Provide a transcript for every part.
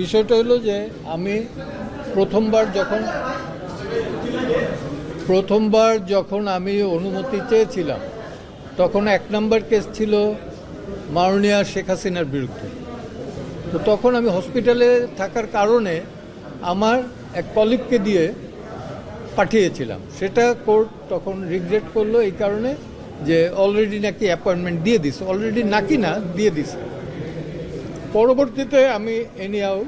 বিষয়টা হলো যে আমি প্রথমবার যখন প্রথমবার যখন আমি অনুমতি চেয়েছিলাম, তখন এক নম্বর কেস ছিল মাননীয়া শেখ হাসিনার বিরুদ্ধে। তো তখন আমি হসপিটালে থাকার কারণে আমার এক কলিগকে দিয়ে পাঠিয়েছিলাম। সেটা কোর্ট তখন রিগ্রেট করল এই কারণে যে অলরেডি নাকি অ্যাপয়েন্টমেন্ট দিয়ে দিছে, অলরেডি নাকি না, দিয়ে দিছে। পরবর্তীতে আমি এনিয়াও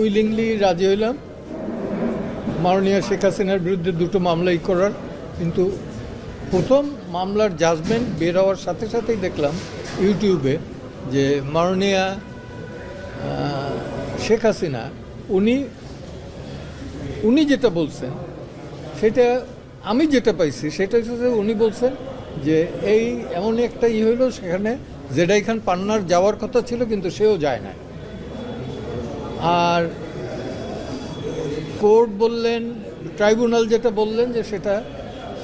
উইলিংলি রাজি হইলাম। মাননীয় শেখ হাসিনার বিরুদ্ধে দুটো মামলাই করার। কিন্তু প্রথম মামলার জাজমেন্ট বের হওয়ার সাথে সাথেই দেখলাম ইউটিউবে যে মাননীয়া শেখ হাসিনা, উনি উনি যেটা বলছেন, সেটা আমি যেটা পাইছি, সেটা হচ্ছে উনি বলছেন যে এই এমন একটা ই হইল, সেখানে জেডাই খান পান্নার যাওয়ার কথা ছিল কিন্তু সেও যায় না আর কোর্ট বললেন ট্রাইব্যুনাল যেটা বললেন যে সেটা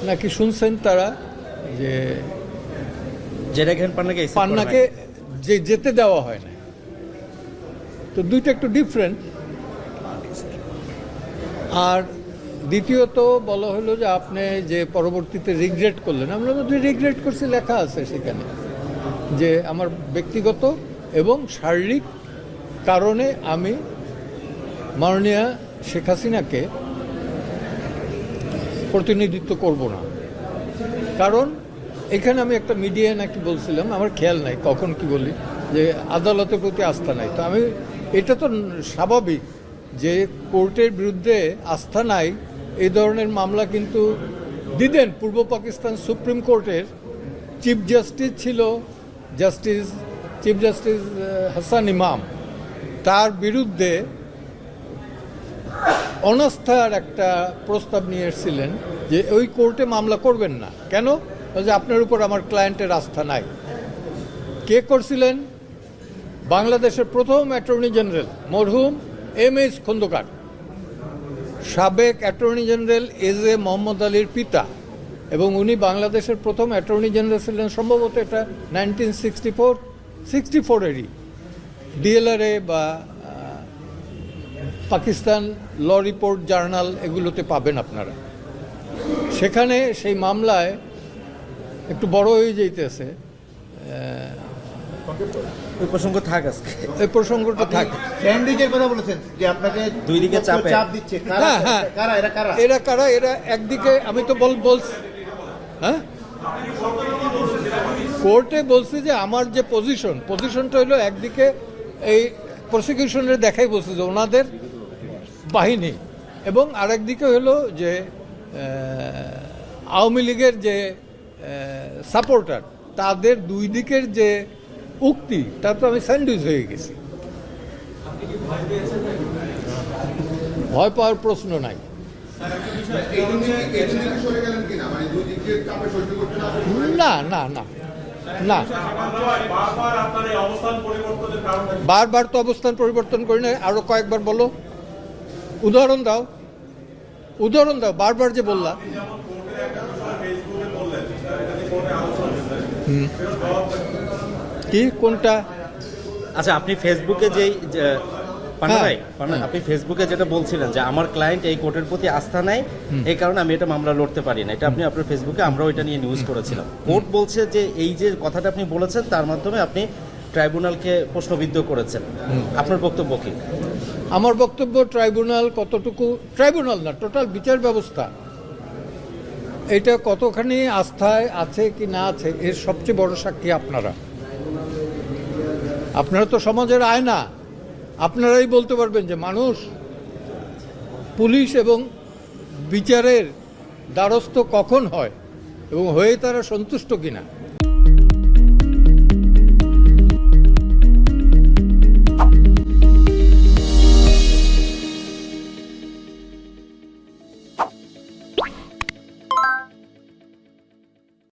নাকি শুনছেন তারা যে যেটা এখানে পান্নাকে পান্নাকে যে যেতে দেওয়া হয় না তো দুইটা একটু ডিফারেন্ট আর দ্বিতীয়ত বলা হলো যে আপনি যে পরবর্তীতে রিগ্রেট করলেন আমরা রিগ্রেট করছি লেখা আছে সেখানে। যে আমার ব্যক্তিগত এবং শারীরিক কারণে আমি মাননীয়া শেখ হাসিনাকে প্রতিনিধিত্ব করব না। কারণ এখানে আমি একটা মিডিয়ায় নাকি বলছিলাম, আমার খেয়াল নাই কখন কি বলি, যে আদালতের প্রতি আস্থা নাই। তো আমি, এটা তো স্বাভাবিক যে কোর্টের বিরুদ্ধে আস্থা নাই, এই ধরনের মামলা কিন্তু দিতেন। পূর্ব পাকিস্তান সুপ্রিম কোর্টের চিফ জাস্টিস ছিল justice, chief justice Hasan Imam, তার বিরুদ্ধে অনাস্থার একটা প্রস্তাব নিয়ে এসেছিলেন যে ওই কোর্টে মামলা করবেন না। কেন? যে আপনার উপর আমার ক্লায়েন্টের আস্থা নাই। কে করছিলেন? বাংলাদেশের প্রথম অ্যাটর্নি জেনারেল, মরহুম এম এস খন্দকার। সাবেক অ্যাটর্নি জেনারেল এজ এ মোহাম্মদ আলীর পিতা। এবং উনি বাংলাদেশের প্রথম অ্যাটর্নি জেনারেল ছিলেন সম্ভবত এটা নাইনটিন সিক্সটি ফোর সিক্সটি ফোরেরই। ডিএলআরএ বা পাকিস্তান ল রিপোর্ট জার্নাল এগুলোতে পাবেন আপনারা। সেখানে সেই মামলায় একটু বড় হয়ে যাইতেছে ওই প্রসঙ্গ থাক আজকে। এই প্রসঙ্গটা থাকে। স্যান্ডউইচের কথা বলেছেন যে আপনাকে দুই দিকে চাপ দিচ্ছে। কারা হ্যাঁ, হ্যাঁ। কারা এরা কারা? এরা কারা? এরা একদিকে আমি তো বল বলছি হ্যাঁ? কোর্টে বলছি যে আমার যে পজিশন পজিশনটা হলো একদিকে এই প্রসিকিউশনের দেখাই বলছে যে ওনাদের বাহিনী এবং আরেকদিকে হলো যে আওয়ামী লীগের যে সাপোর্টার তাদের দুই দিকের যে উক্তি তা তো আমি স্যান্ডউইচ হয়ে গেছি। ভয় পাওয়ার প্রশ্ন নাই। না না না না বারবার তো অবস্থান পরিবর্তন করি না আরও কয়েকবার বলো। উদাহরণ দাও। উদাহরণ দাও বারবার যে বললা। কি? কোনটা? আচ্ছা আপনি ফেসবুকে যেই যে, পান্না হ্যাঁ। ভাই আপনি ফেসবুকে যেটা বলছিলেন যে আমার ক্লায়েন্ট এই কোর্টের প্রতি আস্থা নাই এই কারণে আমি এটা মামলা লড়তে পারি না। এটা আপনি আপনার ফেসবুকে আমরাও এটা নিয়ে নিউজ করেছিলাম। কোর্ট বলছে যে এই যে কথাটা আপনি বলেছেন তার মাধ্যমে আপনি ট্রাইব্যুনালকে প্রশ্নবিদ্ধ করেছেন। আপনার বক্তব্য কি? আমার বক্তব্য ট্রাইব্যুনাল কতটুকু ট্রাইব্যুনাল না টোটাল বিচার ব্যবস্থা। এটা কতখানি আস্থায় আছে কি না আছে এর সবচেয়ে বড় সাক্ষী আপনারা। আপনারা তো সমাজের আয়না। আপনারাই বলতে পারবেন যে মানুষ, পুলিশ এবং বিচারের দ্বারস্থ কখন হয় এবং হয়ে তারা সন্তুষ্ট কিনা?